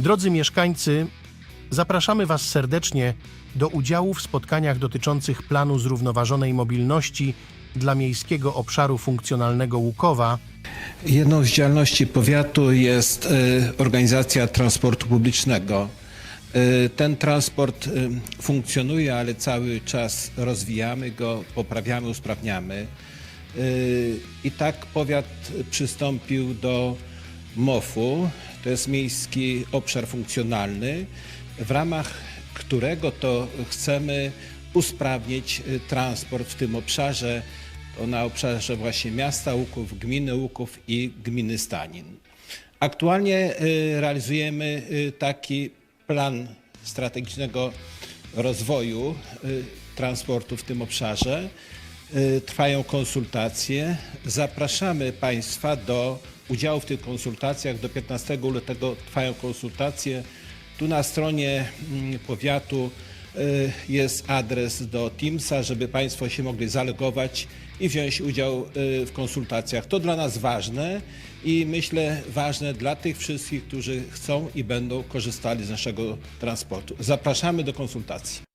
Drodzy mieszkańcy, zapraszamy Was serdecznie do udziału w spotkaniach dotyczących planu zrównoważonej mobilności dla miejskiego obszaru funkcjonalnego Łukowa Jedną z działalności powiatu jest y, organizacja transportu publicznego. Y, Ten transport y, funkcjonuje, ale cały czas rozwijamy go, poprawiamy, usprawniamy. I tak powiat przystąpił do MOF-u, to jest Miejski Obszar Funkcjonalny, w ramach którego to chcemy usprawnić y, transport w tym obszarze, to na obszarze właśnie miasta Łuków, gminy Łuków i gminy Stanin. Aktualnie y, realizujemy y, taki plan strategicznego rozwoju transportu w tym obszarze. Y, Trwają konsultacje. Zapraszamy Państwa do udziału w tych konsultacjach. Do 15 lutego trwają konsultacje. Tu na stronie mm, powiatu y, jest adres do Teamsa, żeby Państwo się mogli zalogować i wziąć udział y, w konsultacjach. To dla nas ważne i myślę ważne dla tych wszystkich, którzy chcą i będą korzystali z naszego transportu. Zapraszamy do konsultacji.